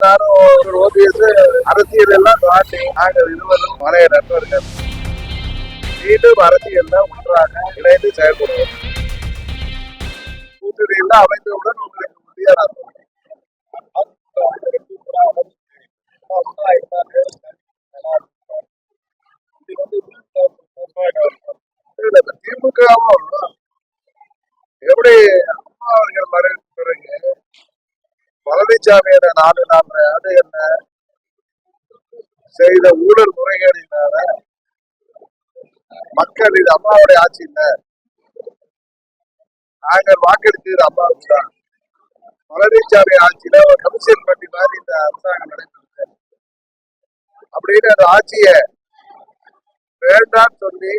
நானும் ஓபிஎஸ் அரசியல் எல்லாம் தாண்டி நாங்கள் இருவரும் பழைய நண்பர்கள் மீண்டும் அரசியல்ல ஒன்றாக இணைந்து செயல்படுவோம் கூட்டணியில் அமைந்தவுடன் உங்களுக்கு முடியாத திமுகவும் எப்படி அம்மா அவர்கள் மறைவுக்கு பழனிசாமியோட நாலு நாலு ஆண்டு என்ன? செய்த ஊழல் முறைகேடினால மக்கள் இது அம்மாவுடைய ஆட்சி இல்ல. நாங்கள் வாக்களித்தது அம்மாவுக்கு தான். பழனிசாமி ஆட்சியில ஒரு கமிஷன் பண்ணி மாதிரி இந்த அரசாங்கம் நடைபெறுது அப்படின்னு அந்த ஆட்சிய வேண்டாம்னு சொல்லி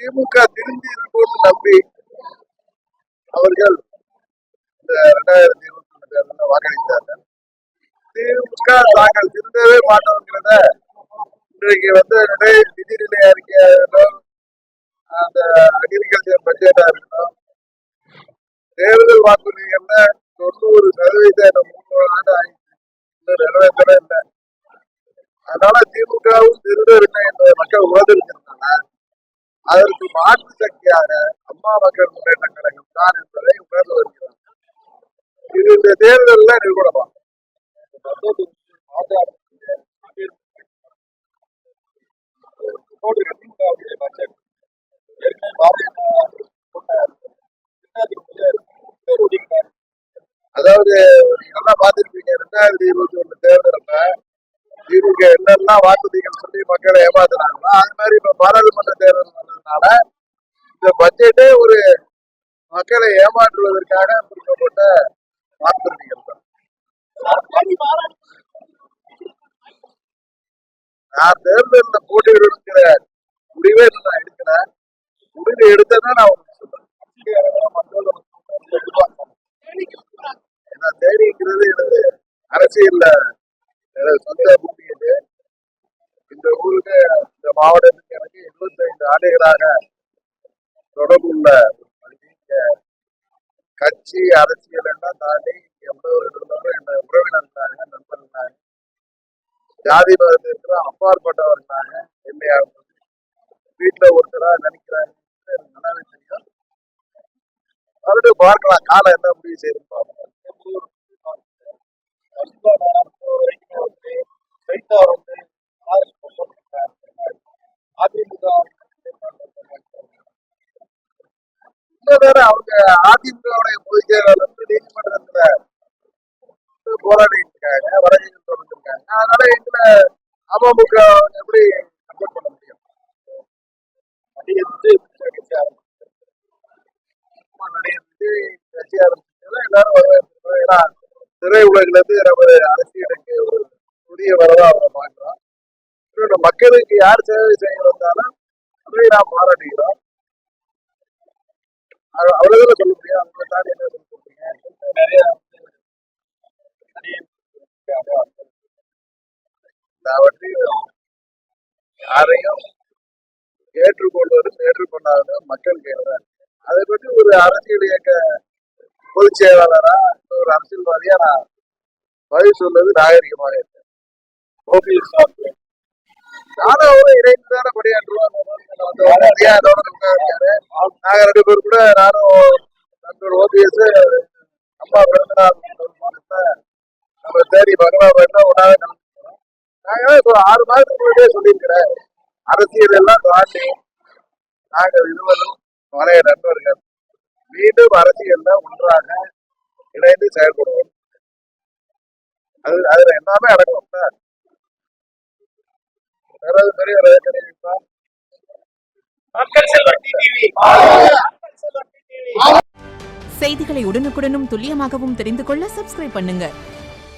திமுக திரும்பி இருக்கும்னு நம்பி அவர்கள் ரெண்டாயிரத்தி இருபத்தி ரெண்டு தேர்தலில் வாக்களித்தார்கள் திமுக நாங்கள் திருந்தவே மாட்டோங்கிறத இன்றைக்கு வந்து நிதி நிலை அறிக்கையாகட்டும் அந்த அக்ரிகல்ச்சர் பட்ஜெட்டா இருக்கட்டும் தேர்தல் வாக்குறுதிகள்ல தொண்ணூறு சதவீத இந்த மூணு ஆண்டு ஆயிடுச்சு இன்னும் நிறைவேற்றவே இல்லை அதனால திமுகவும் திருடவில்லை என்பதை மக்கள் உணர்ந்திருக்கிறதுனால அதற்கு மாற்று சக்தியாக அம்மா மக்கள் முன்னேற்ற கழகம் தான் என்பதை இந்த தேர்தலில் நிறுவனமா அதாவது நீங்க நல்லா பார்த்திருப்பீங்க ரெண்டாயிரத்தி இருபத்தி ஒண்ணு தேர்தலில் இவங்க என்னெல்லாம் வாக்குறுதிகள் சொல்லி மக்களை ஏமாத்துறாங்களோ அது மாதிரி இப்ப பாராளுமன்ற தேர்தல் வந்ததுனால இந்த பட்ஜெட்டே ஒரு மக்களை ஏமாற்றுவதற்காக கொடுக்கப்பட்ட வாக்குறுதிகள் தான் நான் தேர்தலில் போட்டியிடுங்கிற முடிவே இன்னும் நான் எடுக்கிறேன். முடிவு எடுத்தேன்னா நான் உங்களுக்கு சொல்றேன். மக்களோட எதிர்பார்க்கணும் ஏன்னா தேடிங்கிறது எனது அரசியல்ல எனது சொந்த பூமி இது இந்த ஊருக்கு இந்த மாவட்டத்துக்கு எனக்கு இருபத்தைந்து ஆண்டுகளாக தொடர்புள்ள ஒரு மனிதன். கட்சி அரசியல் எல்லாம் தாண்டி எவ்வளவு இருந்தாலும் என்ன உறவினர்களாக நண்பர்களாக ஜாதி மதத்திற்கு அப்பாற்பட்டவர்களாக என்னையா வீட்டுல ஒருத்தரா நினைக்கிறாங்க நல்லாவே தெரியும். மறுபடியும் பார்க்கலாம் காலம் என்ன முடிவு செய்யுது அதிமுக இன்னும் அவங்க அதிமுகவுடைய பொதுச் செயலாளர் அமமுக எப்படி சப்போர்ட் பண்ண முடியும்? நடிகர் கட்சி ஆரம்பிச்சு நடிகர் விஜய் கட்சி ஆரம்பிச்சதுல எல்லாரும் வரவேற்கிறோம் ஏன்னா திரை உலகில இருந்து நமது அரசியலுக்கு ஒரு புதிய வரவா அவரை பார்க்கிறோம் இன்னொன்னு மக்களுக்கு யார் சேவை செய்ய வந்தாலும் அதை நாம் பாராட்டுகிறோம். அது அவ்வளவுதான் சொல்ல முடியும்? அவங்களை தாண்டி என்ன சொல்ல சொல்றீங்க நிறைய எல்லாவற்றையும் யாரையும் ஏற்றுக்கொள்வதும் ஏற்றுக்கொள்ளாததும் மக்கள் கையில் அதை பற்றி ஒரு அரசியல் இயக்க பொதுச் செயலாளரா ஒரு அரசியல்வாதியா நான் பதில் சொல்வது நாகரிகமாக இருக்கு ஓபிஎஸ் நானும் அவரும் இணைந்து தானே பணியாற்றுவோம் ஐயா அதோட இருக்காரு நாங்க ரெண்டு பேர் கூட நானும் நண்பர் ஓபிஎஸ் அம்மா பிறந்தநாள் மாதத்துல நம்ம தேடி பங்களாபேட்டில் ஒன்றாவே கலந்துக்கிறோம் நாங்க இப்போ ஆறு மாதத்துக்கு முன்னாடியே சொல்லியிருக்கிறேன். அரசியல் எல்லாம் தாண்டி நாங்கள் இருவரும் பழைய நண்பர்கள் மீண்டும் அரசியல்ல ஒன்றாக இணைந்து செயல்படுவோம். அது அதுல எல்லாமே அடங்கும். சார் யாராவது பெரிய தெரியுமா செய்திகளை உடனுக்குடனும் துல்லியமாகவும் தெரிந்து கொள்ள சப்ஸ்கிரைப் பண்ணுங்க.